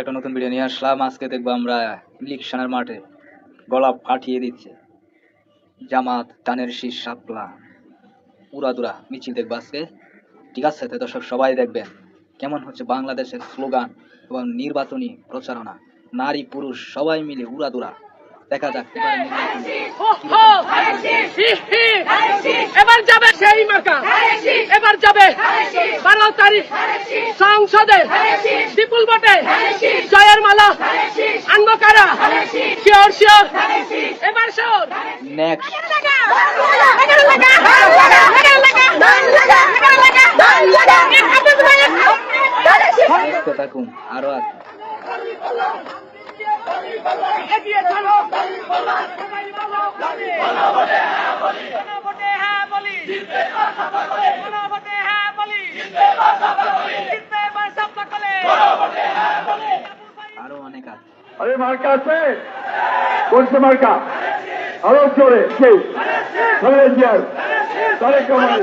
একটা নতুন ভিডিও নিয়ে আসলাম। আজকে দেখব আমরা ইলেকশনের মাঠে গলা ফাটিয়ে দিচ্ছে। জামাত টানের শীষ সাপলা উড়াদুরা, মিছিল দেখব আজকে। ঠিক আছে দর্শক, সবাই দেখবেন কেমন হচ্ছে বাংলাদেশের স্লোগান এবং নির্বাচনী প্রচারণা। নারী, পুরুষ, সবাই মিলে উড়াদুরা। দেখা যাক। এবারে যাবে সেই মার্কা। এবার যাবে বারো তারিখ সংসদে। বিপুল ভোটে জয়ের মালা। আনব কারা শিওর শিওর। এবার শিওর। নেক্সট থাকুন আরও আছে ভোটে হ্যাঁ বলি ভোটে হ্যাঁ বলি জিতবে সব সকলে আরও অনেক আছে। আরে মার্কা আছে? কোনটা মার্কা? আরও জোরে জিয়ার আরও।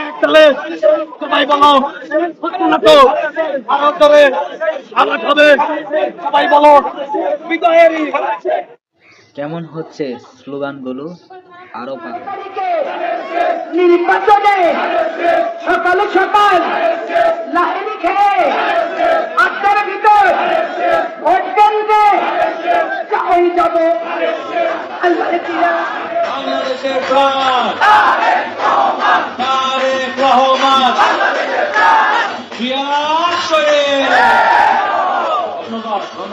এক সবাই বলো না তো আরও করে আবার হবে। সবাই বলো বিজয়েরই কেমন হচ্ছে স্লোগানগুলো? আরও নির্বাচনে সকালে সকাল লাহিনী খেয়ে আটটার ভিতর ভোট কেন্দ্রে যাই যাব। আল্লাহ বাংলাদেশের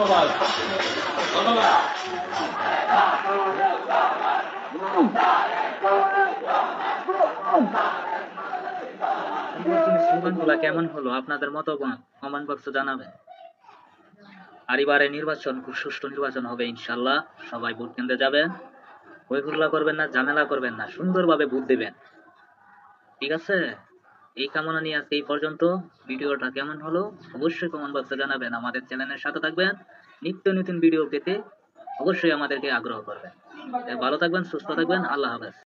ধন্যবাদ। ধন্যবাদ। কেমন হলো? আপনাদের মতো কমেন্ট বক্সে জানাবেন। আর এবারে নির্বাচন, খুব সুষ্ঠু নির্বাচন হবে ইনশাল্লাহ সবাই ভোট কেন্দ্রে যাবেন। হইহুল্লা করবেন না, ঝামেলা করবেন না। সুন্দরভাবে ভোট দেবেন। ঠিক আছে? এই কামনা নিয়ে আজকে এই পর্যন্ত। ভিডিওটা কেমন হলো অবশ্যই কমেন্ট বক্সে জানাবেন। আমাদের চ্যানেলের সাথে থাকবেন। নিত্য নতুন ভিডিও পেতে অবশ্যই আমাদেরকে আগ্রহ করবেন। ভালো থাকবেন, সুস্থ থাকবেন। আল্লাহ হাফেজ।